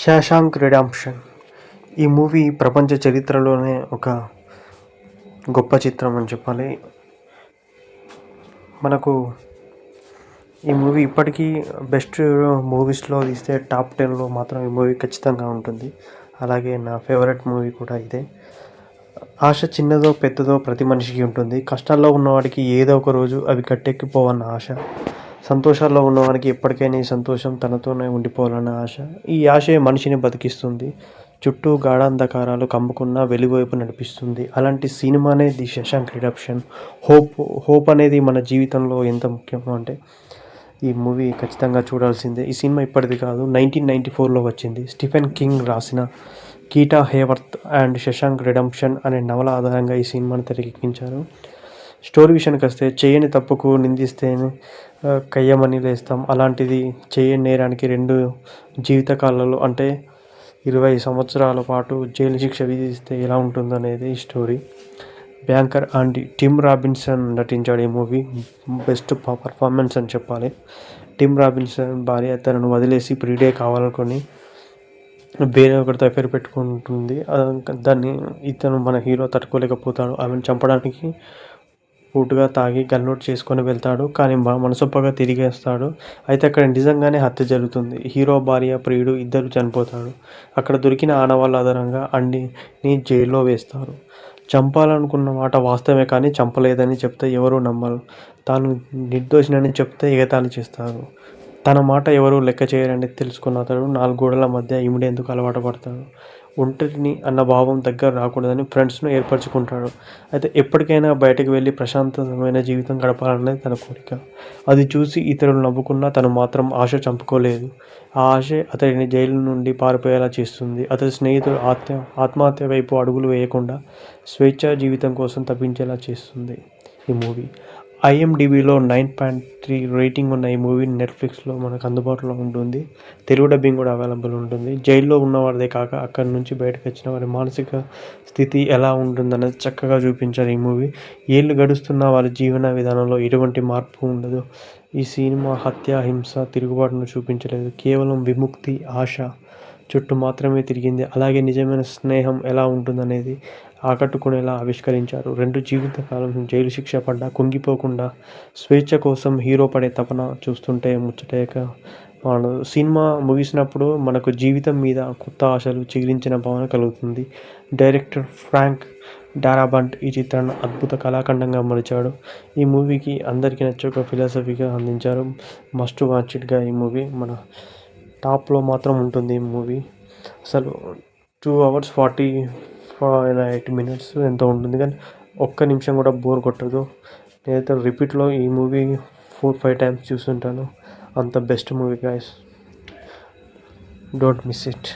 శశాంక్ రిడాంప్షన్ ఈ మూవీ ప్రపంచ చరిత్రలోనే ఒక గొప్ప చిత్రం అని చెప్పాలి. మనకు ఈ మూవీ ఇప్పటికీ బెస్ట్ మూవీస్లో తీస్తే టాప్ టెన్లో మాత్రం ఈ మూవీ ఖచ్చితంగా ఉంటుంది. అలాగే నా ఫేవరెట్ మూవీ కూడా ఇదే. ఆశ చిన్నదో పెద్దదో ప్రతి మనిషికి ఉంటుంది. కష్టాల్లో ఉన్నవాడికి ఏదో ఒక రోజు అవి గట్టెక్కిపోవన్న ఆశ. సంతోషాల్లో ఉన్నవానికి ఎప్పటికైనా ఈ సంతోషం తనతోనే ఉండిపోవాలన్న ఆశ. ఈ ఆశే మనిషిని బతికిస్తుంది. చుట్టూ గాఢాంధకారాలు కమ్ముకున్న వెలుగువైపు నడిపిస్తుంది. అలాంటి సినిమానే the Shawshank redemption. Hope hope అనేది మన జీవితంలో ఎంత ముఖ్యమో అంటే ఈ మూవీ ఖచ్చితంగా చూడాల్సిందే. ఈ సినిమా ఇప్పటిది కాదు నైన్టీన్ నైంటీ ఫోర్లో వచ్చింది. స్టిఫెన్ కింగ్ రాసిన Rita Hayworth and Shawshank Redemption అనే నవల ఆధారంగా ఈ సినిమాను తెరకెక్కించారు. స్టోరీ విషయానికి వస్తే చేయని తప్పుకు నిందిస్తేనే కయ్యమని లేస్తాం. అలాంటిది చేయని నేరానికి రెండు జీవితకాలలో అంటే ఇరవై సంవత్సరాల పాటు జైలు శిక్ష విధిస్తే ఎలా ఉంటుందనేది ఈ story. Banker and Tim Robinson నటించాడు ఈ మూవీ. బెస్ట్ పర్ఫార్మెన్స్ అని చెప్పాలి. టిమ్ రాబిన్సన్ భార్య తనను వదిలేసి ప్రీడే కావాలనుకొని వేరే ఒకరితో ఎఫైర్ పెట్టుకుంటుంది. దాన్ని ఇతను మన హీరో తట్టుకోలేకపోతాడు. ఆమెను చంపడానికి పూటుగా తాగి గన్లోడ్ చేసుకొని వెళ్తాడు. కానీ మనసొప్పగా తిరిగేస్తాడు. అయితే అక్కడ నిజంగానే హత్య జరుగుతుంది. హీరో భార్య ప్రియుడు ఇద్దరు చనిపోతాడు అక్కడ దొరికిన ఆనవాళ్ళ ఆధారంగా అన్నిని జైల్లో వేస్తారు. చంపాలనుకున్న మాట వాస్తవమే కానీ చంపలేదని చెప్తే ఎవరు నమ్మరు. తాను నిర్దోషినని చెప్తే ఎగతాళి చేస్తారు. తన మాట ఎవరు లెక్క చేయరని తెలుసుకున్న అతడు నాలుగు గోడల మధ్య ఇమిడేందుకు అలవాటు పడతాడు? ఒంటరిని అన్న భావం దగ్గర రాకూడదని ఫ్రెండ్స్ను ఏర్పరచుకుంటాడు. అయితే ఎప్పటికైనా బయటకు వెళ్ళి ప్రశాంతమైన జీవితం గడపాలన్నది తన కోరిక. అది చూసి ఇతరులు నవ్వుకున్నా తను మాత్రం ఆశ చంపుకోలేదు. ఆ ఆశే అతడిని జైలు నుండి పారిపోయేలా చేస్తుంది. అతడి స్నేహితుడు ఆత్మ ఆత్మహత్య వైపు అడుగులు వేయకుండా స్వేచ్ఛా జీవితం కోసం తప్పించేలా చేస్తుంది ఈ మూవీ. ఐఎండిబిలో నైన్ పాయింట్ త్రీ రేటింగ్ ఉన్న ఈ మూవీ నెట్ఫ్లిక్స్లో మనకు అందుబాటులో ఉంటుంది. తెలుగు డబ్బింగ్ కూడా అవైలబుల్ ఉంటుంది. జైల్లో ఉన్నవారిదే కాక అక్కడి నుంచి బయటకు వచ్చిన వారి మానసిక స్థితి ఎలా ఉంటుందనేది చక్కగా చూపించారు ఈ మూవీ. ఏళ్ళు గడుస్తున్న వారి జీవన విధానంలో ఎటువంటి మార్పు ఉండదు. ఈ సినిమా హత్య హింస తిరుగుబాటును చూపించలేదు. కేవలం విముక్తి ఆశ చుట్టూ మాత్రమే తిరిగింది. అలాగే నిజమైన స్నేహం ఎలా ఉంటుందనేది ఆకట్టుకునేలా ఆవిష్కరించారు. రెండు జీవితకాలం జైలు శిక్ష పడ్డా కుంగిపోకుండా స్వేచ్ఛ కోసం హీరో పడే తపన చూస్తుంటే ముచ్చటేక సినిమా ముగిసినప్పుడు మనకు జీవితం మీద కొత్త ఆశలు చిగిరించిన భావన కలుగుతుంది. డైరెక్టర్ ఫ్రాంక్ డారాబంట్ ఈ చిత్రాన్ని అద్భుత కళాఖండంగా మలిచాడు. ఈ మూవీకి అందరికీ నచ్చే ఒక ఫిలాసఫీగా అందించారు. మస్ట్ వాచ్ ఇట్గా ఈ మూవీ మన టాప్లో మాత్రం ఉంటుంది ఈ మూవీ. అసలు two hours forty eight minutes ఎంతో ఉంటుంది. కానీ ఒక్క నిమిషం కూడా బోర్ కొట్టదు. నేనైతే రిపీట్లో ఈ మూవీ ఫోర్ ఫైవ్ టైమ్స్ చూస్తుంటాను. అంత best movie guys don't miss it